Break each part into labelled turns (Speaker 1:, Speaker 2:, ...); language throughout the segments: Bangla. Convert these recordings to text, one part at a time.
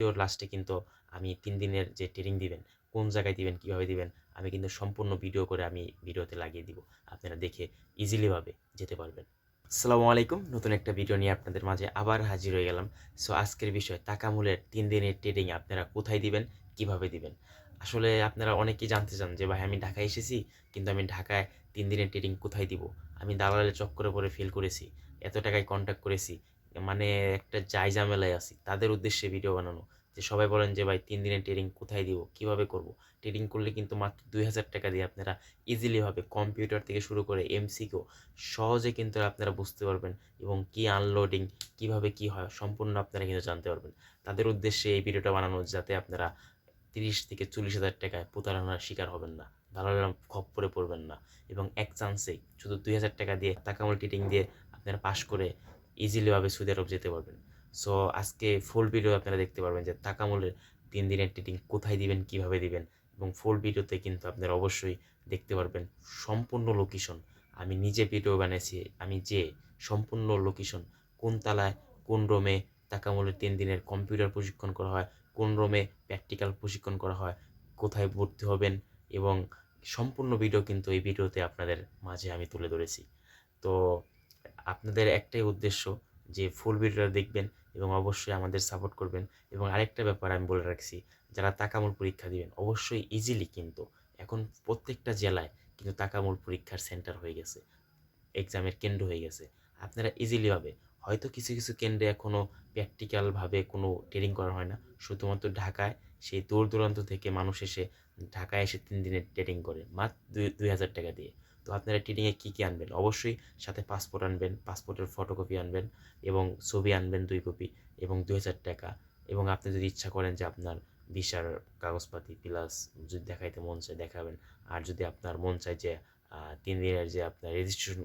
Speaker 1: ভিডিওর লাস্টে কিন্তু আমি তিন দিনের যে ট্রেনিং দিবেন, কোন জায়গায় দিবেন, কীভাবে দিবেন, আমি কিন্তু সম্পূর্ণ ভিডিও করে আমি ভিডিওতে লাগিয়ে দিব। আপনারা দেখে ইজিলিভাবে যেতে পারবেন। আসসালামু আলাইকুম, নতুন একটা ভিডিও নিয়ে আপনাদের মাঝে আবার হাজির হয়ে গেলাম। সো আজকের বিষয় তাকামূলের তিন দিনের ট্রেনিং আপনারা কোথায় দিবেন, কীভাবে দিবেন? আসলে আপনারা অনেকেই জানতে চান যে, ভাই, আমি ঢাকায় এসেছি, কিন্তু আমি ঢাকায় তিন দিনের ট্রেনিং কোথায় দিব? আমি দালালের চক্করে পরে ফেল করেছি, এত টাকায় কন্ট্যাক্ট করেছি মানে একটা যাই ঝামেলায় আছি, তাদের উদ্দেশ্যে ভিডিও বানানো। যে সবাই বলেন যে, ভাই, তিন দিনের ট্রেডিং কোথায় দিব? কীভাবে করব? ট্রেডিং করলে কিন্তু মাত্র দুই হাজার টাকা দিয়ে আপনারা ইজিলিভাবে কম্পিউটার থেকে শুরু করে এমসিকেও সহজে কিন্তু আপনারা বুঝতে পারবেন এবং কি আনলোডিং কীভাবে কি হয়, সম্পূর্ণ আপনারা কিন্তু জানতে পারবেন। তাদের উদ্দেশ্যে এই ভিডিওটা বানানো যাতে আপনারা তিরিশ থেকে চল্লিশ হাজার টাকায় প্রতারণার শিকার হবেন না দালালের খপ্পরে পড়বেন না এবং এক চান্সেই শুধু দুই হাজার টাকা দিয়ে তাকামল টিটিং দিয়ে আপনারা পাশ করে ইজিলিভাবে সৌদি আরব যেতে পারবেন। সো আজকে ফুল ভিডিও আপনারা দেখতে পারবেন যে তাকামলের তিন দিনের টিটিং কোথায় দিবেন, কীভাবে দিবেন এবং ফুল ভিডিওতে কিন্তু আপনারা অবশ্যই দেখতে পারবেন সম্পূর্ণ লোকেশন আমি নিজে ভিডিও বানিয়েছি আমি যে সম্পূর্ণ লোকেশন কোন তালায়, কোন রোমে তাকামলের তিন দিনের কম্পিউটার প্রশিক্ষণ করা হয়, কোন রোমে প্র্যাকটিক্যাল প্রশিক্ষণ করা হয়, কোথায় ভর্তি হবেন এবং সম্পূর্ণ ভিডিও কিন্তু এই ভিডিওতে আপনাদের মাঝে আমি তুলে ধরেছি। তো আপনাদের একটাই উদ্দেশ্য যে ফুল ভিডিওটা দেখবেন এবং অবশ্যই আমাদের সাপোর্ট করবেন। এবং আরেকটা ব্যাপার আমি বলে রাখছি, যারা তাকামূল পরীক্ষা দিবেন, অবশ্যই ইজিলি কিন্তু, এখন প্রত্যেকটা জেলায় কিন্তু তাকামূল পরীক্ষার সেন্টার হয়ে গেছে এক্সামের কেন্দ্র হয়ে গেছে। আপনারা ইজিলি হবে হয়তো কিছু কিছু কেন্দ্রে এখনও প্র্যাকটিক্যালভাবে কোনো ট্রেনিং করা হয় না, শুধুমাত্র ঢাকায়, সেই দূর দূরান্ত থেকে মানুষ এসে ঢাকায় এসে তিন দিনের ট্রেনিং করে, মাত্র দুই দুই হাজার টাকা দিয়ে। আপনারা ট্রেনিংয়ে কী কী আনবেন? অবশ্যই সাথে পাসপোর্ট আনবেন, পাসপোর্টের ফটোকপি আনবেন এবং ছবি আনবেন দুই কপি এবং দুই হাজার টাকা এবং আপনি যদি ইচ্ছা করেন যে আপনার ভিসার কাগজপাতি প্লাস যদি দেখাইতে মন চায় দেখাবেন। আর যদি আপনার মন চায় যে তিন দিনের যে আপনার রেজিস্ট্রেশন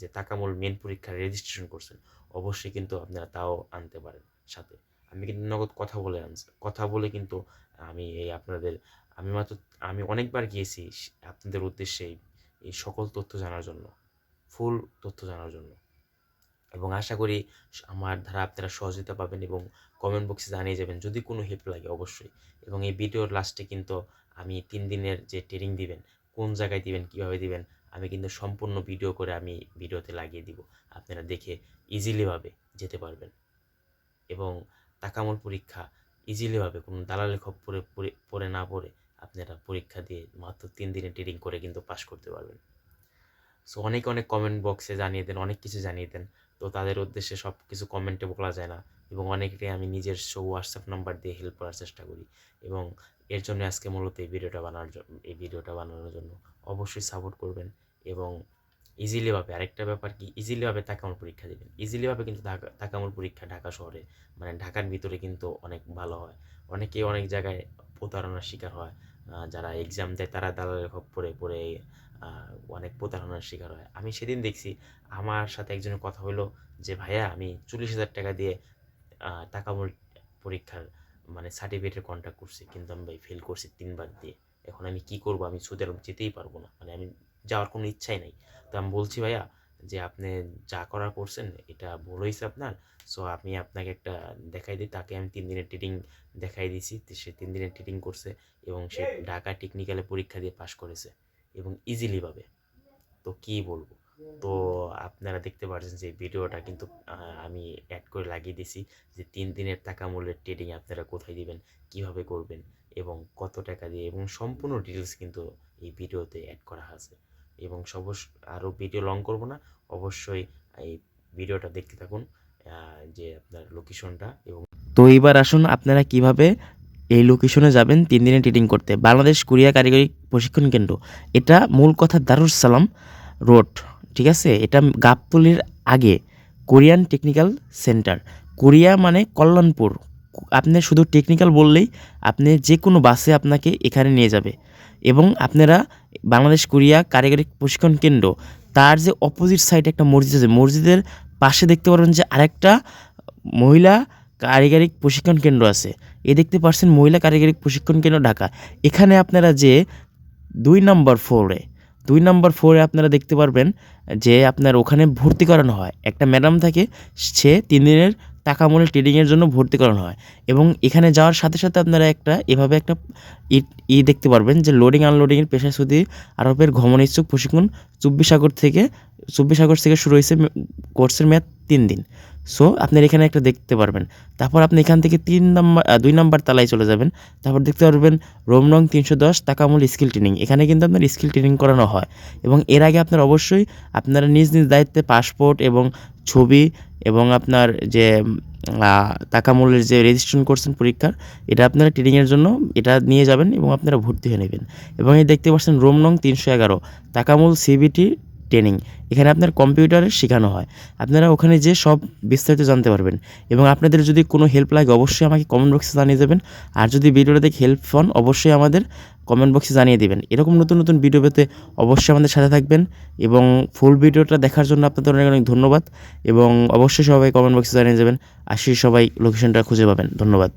Speaker 1: যে তাকামূল মেন পরীক্ষার রেজিস্ট্রেশন করছেন, অবশ্যই কিন্তু আপনারা তাও আনতে পারেন সাথে। আমি কিন্তু নগদ কথা বলে আনছি, কথা বলে কিন্তু আমি এই আপনাদের, আমি মাত্র, আমি অনেকবার গিয়েছি, আপনাদের উদ্দেশ্যে এই- সকল তথ্য জানার জন্য, ফুল তথ্য জানার জন্য। এবং আশা করি আমার দ্বারা আপনারা সহযোগিতা পাবেন এবং কমেন্ট বক্সে জানিয়ে যাবেন, যদি কোনো হেল্প লাগে অবশ্যই। এবং এই ভিডিওর লাস্টে কিন্তু আমি তিন দিনের যে ট্রেনিং দিবেন, কোন জায়গায় দিবেন, কীভাবে দিবেন, আমি কিন্তু সম্পূর্ণ ভিডিও করে আমি ভিডিওতে লাগিয়ে দিব। আপনারা দেখে ইজিলিভাবে যেতে পারবেন। এবং তাকামল পরীক্ষা ইজিলিভাবে কোনো দালালের খপ্পরে পড়ে- পড়ে না পড়ে আপনারা পরীক্ষা দিয়ে মাত্র তিন দিনে ট্রেনিং করে কিন্তু পাশ করতে পারবেন। সো অনেক অনেক কমেন্ট বক্সে জানিয়ে দেন, অনেক কিছু জানিয়ে দেন। তো তাদের উদ্দেশ্যে সব কিছু কমেন্টে বলা যায় না। এবং অনেকটাই আমি নিজের শো হোয়াটসঅ্যাপ নাম্বার দিয়ে হেল্প করার চেষ্টা করি। এবং এর জন্য আজকে মূলত এই ভিডিওটা বানানোর জন্য এই ভিডিওটা বানানোর জন্য অবশ্যই সাপোর্ট করবেন এবং ইজিলিভাবে আরেকটা ব্যাপার কি ইজিলিভাবে তাকামল পরীক্ষা দেবেন। ইজিলিভাবে কিন্তু ঢাকা তাকামল পরীক্ষা ঢাকা শহরে মানে ঢাকার ভিতরে কিন্তু অনেক ভালো হয়। অনেকে অনেক জায়গায় প্রতারণার শিকার হয়। যারা এক্সাম দেয় তারা দালালের খপ্পরে পড়ে অনেক প্রতারণার শিকার হয়। আমি সেদিন দেখছি আমার সাথে একজনের কথা হলো যে, ভাইয়া, আমি চল্লিশ হাজার টাকা দিয়ে তাকামূল পরীক্ষার মানে সার্টিফিকেটের কন্ট্যাক্ট করছি, কিন্তু আমি ভাই ফেল করছি তিনবার দিয়ে। এখন আমি কি করব? আমি সৌদি আরব যেতেই পারব না। মানে আমি যাওয়ার কোনো ইচ্ছাই নাই। তো আমি বলছি, ভাইয়া যে আপনি যা করা করছেন এটা ভুল হয়েছে আপনার। সো আমি আপনাকে একটা দেখাই দিই তাকে আমি তিন দিনের ট্রেনিং দেখাই দিয়েছি সে তিন দিনের ট্রেনিং করছে এবং সে ঢাকা টেকনিক্যালে পরীক্ষা দিয়ে পাশ করেছে এবং ইজিলি পাবে তো কি বলব? তো আপনারা দেখতে পাচ্ছেন যে ভিডিওটা কিন্তু আমি অ্যাড করে লাগিয়ে দিয়েছি যে তিন দিনের টাকা মূল্যের ট্রেডিং আপনারা কোথায় দিবেন কীভাবে করবেন এবং কত টাকা দিয়ে এবং সম্পূর্ণ ডিটেলস কিন্তু এই ভিডিওতে অ্যাড করা আছে। এবং সব আরও ভিডিও লং করব না, অবশ্যই এই ভিডিওটা দেখতে থাকুন যে আপনার লোকেশনটা এবং
Speaker 2: তো এইবার আসুন আপনারা কীভাবে এই লোকেশনে যাবেন তিন দিনে ট্রেডিং করতে। বাংলাদেশ কোরিয়া কারিগরি প্রশিক্ষণ কেন্দ্র। এটা মূল কথা দারুস সালাম রোড, ঠিক আছে? এটা গাবতলির আগে কোরিয়ান টেকনিক্যাল সেন্টার। কোরিয়া মানে কল্যাণপুর। আপনি শুধু টেকনিক্যাল বললেই আপনি যে কোনো বাসে আপনাকে এখানে নিয়ে যাবে। এবং আপনারা বাংলাদেশ কোরিয়া কারিগরি প্রশিক্ষণ কেন্দ্র, তার যে অপোজিট সাইডে একটা মসজিদ আছে, মসজিদের পাশে দেখতে পারবেন যে আরেকটা মহিলা কারিগরি প্রশিক্ষণ কেন্দ্র আছে। এ দেখতে পাচ্ছেন মহিলা কারিগরি প্রশিক্ষণ কেন্দ্র ঢাকা। এখানে আপনারা যে দুই নম্বর ফ্লোরে দুই নম্বর ফ্লোরে আপনারা দেখতে পারবেন যে আপনার ওখানে ভর্তি করানো হয়। একটা ম্যাডাম থাকে, সে তিন দিনের টাকা মূল্যে ট্রেডিংয়ের জন্য ভর্তি করানো হয়। এবং এখানে যাওয়ার সাথে সাথে আপনারা একটা, এভাবে একটা ই দেখতে পারবেন যে লোডিং আনলোডিংয়ের পেশা সৌদি আরবের ভ্রমণ ইচ্ছুক প্রশিক্ষণ চব্বিশ আগস্ট থেকে, চব্বিশ আগস্ট থেকে শুরু হয়েছে কোর্সের মেয়াদ তিন দিন। সো আপনার এখানে একটা দেখতে পারবেন। তারপর আপনি এখান থেকে তিন নাম্বার দুই নাম্বার তালায় চলে যাবেন। তারপর দেখতে পারবেন রোম নং তিনশো দশ টাকামূল স্কিল ট্রেনিং এখানে কিন্তু আপনার স্কিল ট্রেনিং করানো হয়। এবং এর আগে আপনার অবশ্যই আপনারা নিজ নিজ দায়িত্বে পাসপোর্ট এবং ছবি এবং আপনার যে টাকা মূল্যের যে রেজিস্ট্রেশন করছেন পরীক্ষার, এটা আপনারা ট্রেনিংয়ের জন্য এটা নিয়ে যাবেন এবং আপনারা ভর্তি হয়ে নেবেন। এবং এই দেখতে পাচ্ছেন রোম নং তিনশো এগারো, টাকামূল সিবিটি ট্রেনিং। এখানে আপনার কম্পিউটারে শেখানো হয়। আপনারা ওখানে যে সব বিস্তারিত জানতে পারবেন। এবং আপনাদের যদি কোনো হেল্প লাগে, অবশ্যই আমাকে কমেন্ট বক্সে জানিয়ে দেবেন। আর যদি ভিডিওটা দেখে হেল্প পান অবশ্যই আমাদের কমেন্ট বক্সে জানিয়ে দেবেন। এরকম নতুন নতুন ভিডিও পেতে অবশ্যই আমাদের সাথে থাকবেন। এবং ফুল ভিডিওটা দেখার জন্য আপনাদের অনেক অনেক ধন্যবাদ। এবং অবশ্যই সবাই কমেন্ট বক্সে জানিয়ে যাবেন আশি সবাই লোকেশনটা খুঁজে পাবেন। ধন্যবাদ।